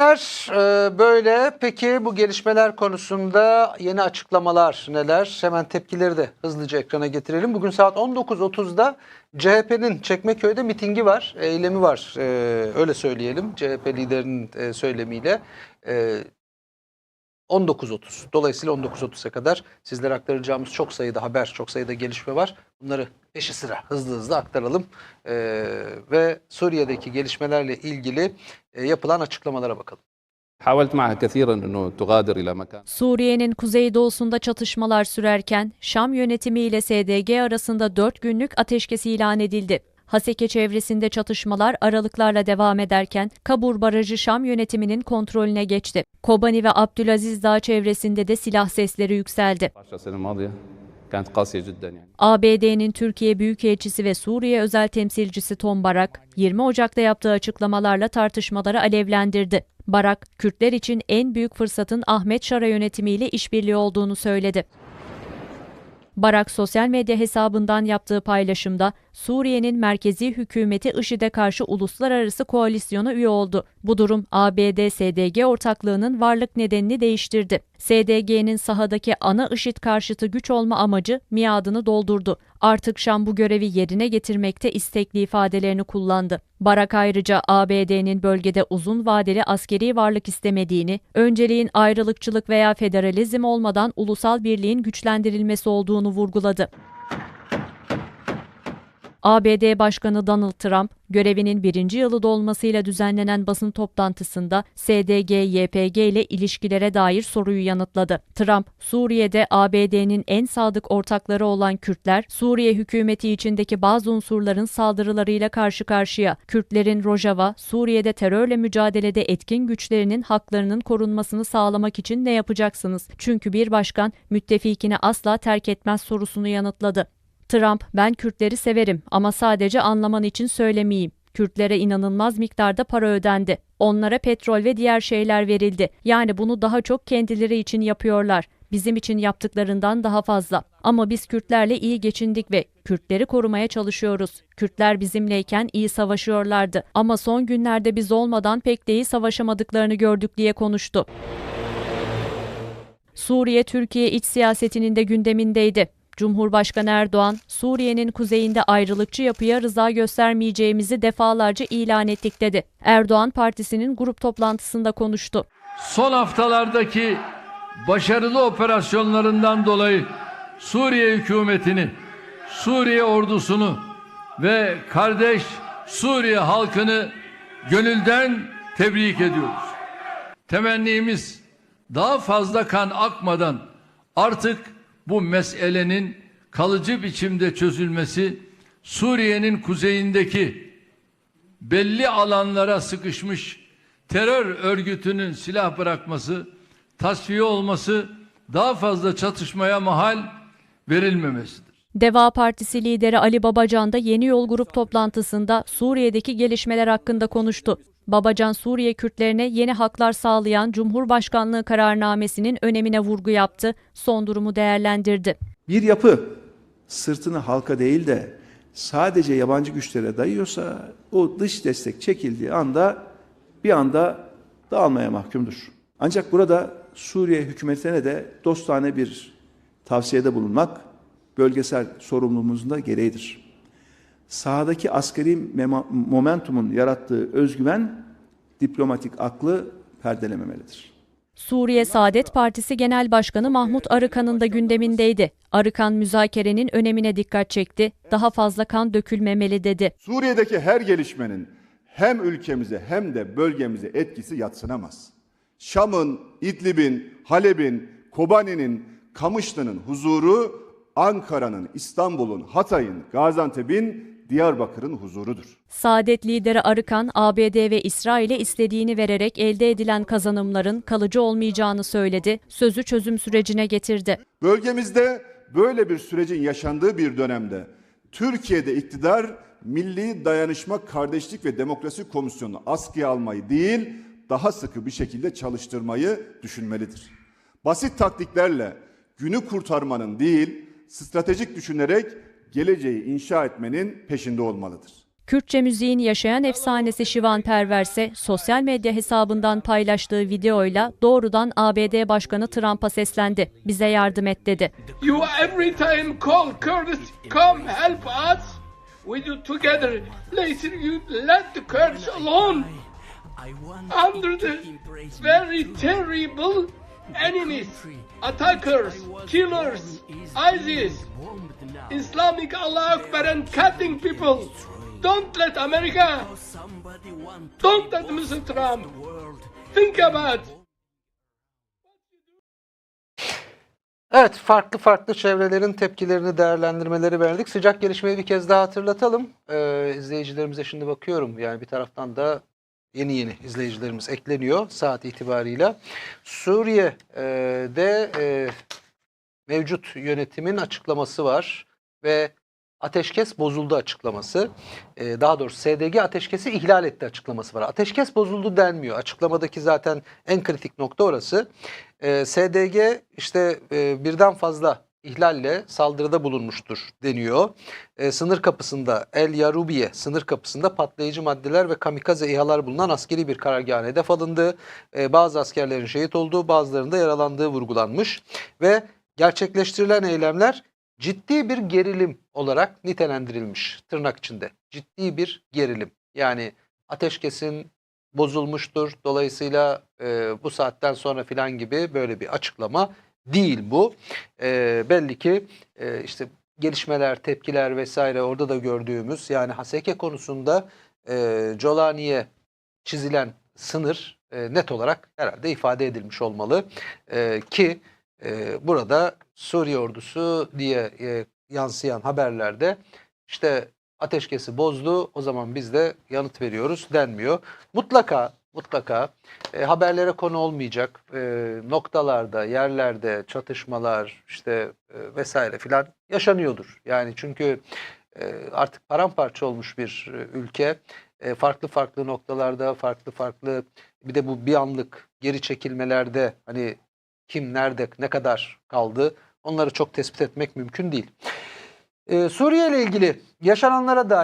Gelişmeler, e, böyle. Peki bu gelişmeler konusunda yeni açıklamalar neler? Hemen tepkileri de hızlıca ekrana getirelim. Bugün saat 19.30'da CHP'nin Çekmeköy'de mitingi var, eylemi var. E, öyle söyleyelim CHP liderinin e, söylemiyle. E, 19.30. Dolayısıyla 19.30'a kadar sizlere aktaracağımız çok sayıda haber, çok sayıda gelişme var. Bunları peşi sıra hızlı hızlı aktaralım e, ve Suriye'deki gelişmelerle ilgili e, yapılan açıklamalara bakalım. Suriye'nin kuzeydoğusunda çatışmalar sürerken Şam yönetimi ile SDG arasında 4 günlük ateşkes ilan edildi. Haseke çevresinde çatışmalar aralıklarla devam ederken Kabur Barajı Şam yönetiminin kontrolüne geçti. Kobani ve Abdülaziz Dağ çevresinde de silah sesleri yükseldi. 10 سنه الماضيه كانت قاسيه جدا يعني ABD'nin Türkiye Büyükelçisi ve Suriye özel temsilcisi Tom Barak, 20 Ocak'ta yaptığı açıklamalarla tartışmaları alevlendirdi. Barak, Kürtler için en büyük fırsatın Ahmet Şara yönetimiyle işbirliği olduğunu söyledi. Barak sosyal medya hesabından yaptığı paylaşımda Suriye'nin merkezi hükümeti IŞİD'e karşı uluslararası koalisyona üye oldu. Bu durum ABD-SDG ortaklığının varlık nedenini değiştirdi. SDG'nin sahadaki ana IŞİD karşıtı güç olma amacı miadını doldurdu. Artık Şam bu görevi yerine getirmekte istekli ifadelerini kullandı. Barak ayrıca ABD'nin bölgede uzun vadeli askeri varlık istemediğini, önceliğin ayrılıkçılık veya federalizm olmadan ulusal birliğin güçlendirilmesi olduğunu vurguladı. ABD Başkanı Donald Trump, görevinin birinci yılı dolmasıyla düzenlenen basın toplantısında SDG-YPG ile ilişkilere dair soruyu yanıtladı. Trump, Suriye'de ABD'nin en sadık ortakları olan Kürtler, Suriye hükümeti içindeki bazı unsurların saldırılarıyla karşı karşıya. Kürtlerin Rojava, Suriye'de terörle mücadelede etkin güçlerinin haklarının korunmasını sağlamak için ne yapacaksınız? Çünkü bir başkan müttefikini asla terk etmez sorusunu yanıtladı. Trump, ben Kürtleri severim ama sadece anlaman için söylemeyeyim. Kürtlere inanılmaz miktarda para ödendi. Onlara petrol ve diğer şeyler verildi. Yani bunu daha çok kendileri için yapıyorlar. Bizim için yaptıklarından daha fazla. Ama biz Kürtlerle iyi geçindik ve Kürtleri korumaya çalışıyoruz. Kürtler bizimleyken iyi savaşıyorlardı. Ama son günlerde biz olmadan pek de iyi savaşamadıklarını gördük diye konuştu. Suriye Türkiye iç siyasetinin de gündemindeydi. Cumhurbaşkanı Erdoğan, Suriye'nin kuzeyinde ayrılıkçı yapıya rıza göstermeyeceğimizi defalarca ilan ettik dedi. Erdoğan partisinin grup toplantısında konuştu. son haftalardaki başarılı operasyonlarından dolayı Suriye hükümetini, Suriye ordusunu ve kardeş Suriye halkını gönülden tebrik ediyoruz. Temennimiz daha fazla kan akmadan artık bu meselenin kalıcı biçimde çözülmesi Suriye'nin kuzeyindeki belli alanlara sıkışmış terör örgütünün silah bırakması, tasfiye olması, daha fazla çatışmaya mahal verilmemesidir. Deva Partisi lideri Ali Babacan da Yeni Yol Grup toplantısında Suriye'deki gelişmeler hakkında konuştu. Babacan Suriye Kürtlerine yeni haklar sağlayan Cumhurbaşkanlığı kararnamesinin önemine vurgu yaptı, son durumu değerlendirdi. Bir yapı sırtını halka değil de sadece yabancı güçlere dayıyorsa o dış destek çekildiği anda bir anda dağılmaya mahkumdur. Ancak burada Suriye hükümetine de dostane bir tavsiyede bulunmak bölgesel sorumluluğumuzun da gereğidir. Sahadaki askeri momentumun yarattığı özgüven diplomatik aklı perdelememelidir. Suriye Saadet Partisi Genel Başkanı Mahmut Arıkan'ın da gündemindeydi. Arıkan müzakerenin önemine dikkat çekti. Daha fazla kan dökülmemeli dedi. Suriye'deki her gelişmenin hem ülkemize hem de bölgemize etkisi yatsınamaz. Şam'ın, İdlib'in, Halep'in, Kobani'nin, Kamışlı'nın huzuru Ankara'nın, İstanbul'un, Hatay'ın, Gaziantep'in, Diyarbakır'ın huzurudur. Saadet lideri Arıkan, ABD ve İsrail'e istediğini vererek elde edilen kazanımların kalıcı olmayacağını söyledi. Sözü çözüm sürecine getirdi. Bölgemizde böyle bir sürecin yaşandığı bir dönemde Türkiye'de iktidar Milli Dayanışma, Kardeşlik ve Demokrasi Komisyonu'nu askıya almayı değil, daha sıkı bir şekilde çalıştırmayı düşünmelidir. Basit taktiklerle günü kurtarmanın değil, stratejik düşünerek geleceği inşa etmenin peşinde olmalıdır. Kürtçe müziğin yaşayan efsanesi Şivan Perver ise sosyal medya hesabından paylaştığı videoyla doğrudan ABD Başkanı Trump'a seslendi. Bize yardım et dedi. You every time call Kurds, come help us. We do together. Later you let the Kurds alone under the very terrible enemies, attackers, killers, ISIS, Islamic Allah Akbar and cutting people. Don't let America, don't let Mr. Trump think about Evet, farklı farklı çevrelerin tepkilerini, değerlendirmeleri verdik. Sıcak gelişmeyi bir kez daha hatırlatalım. Ee, izleyicilerimize şimdi bakıyorum. Yani bir taraftan da yeni yeni izleyicilerimiz ekleniyor saat itibarıyla. Suriye'de e, mevcut yönetimin açıklaması var ve ateşkes bozuldu açıklaması. Ee, daha doğrusu SDG ateşkesi ihlal etti açıklaması var. Ateşkes bozuldu denmiyor. Açıklamadaki zaten en kritik nokta orası. Ee, SDG işte e, birden fazla ihlalle saldırıda bulunmuştur deniyor. Ee, sınır kapısında El Yarubiye sınır kapısında patlayıcı maddeler ve kamikaze İHA'lar bulunan askeri bir karargahına hedef alındı. Ee, bazı askerlerin şehit olduğu bazılarının da yaralandığı vurgulanmış ve gerçekleştirilen eylemler ciddi bir gerilim olarak nitelendirilmiş tırnak içinde. Ciddi bir gerilim. Yani ateşkesin bozulmuştur. Dolayısıyla e, bu saatten sonra filan gibi böyle bir açıklama değil bu. E, belli ki e, işte gelişmeler, tepkiler vesaire orada da gördüğümüz yani Haseke konusunda e, Jolani'ye çizilen sınır e, net olarak herhalde ifade edilmiş olmalı. E, ki e, burada Suriye ordusu diye e, yansıyan haberlerde işte ateşkesi bozdu o zaman biz de yanıt veriyoruz denmiyor. Mutlaka mutlaka e, haberlere konu olmayacak e, noktalarda, yerlerde çatışmalar işte e, vesaire filan yaşanıyordur. Yani çünkü e, artık paramparça olmuş bir e, ülke e, farklı farklı noktalarda farklı farklı bir de bu bir anlık geri çekilmelerde hani kim nerede ne kadar kaldı onları çok tespit etmek mümkün değil. Ee, Suriye ile ilgili yaşananlara dair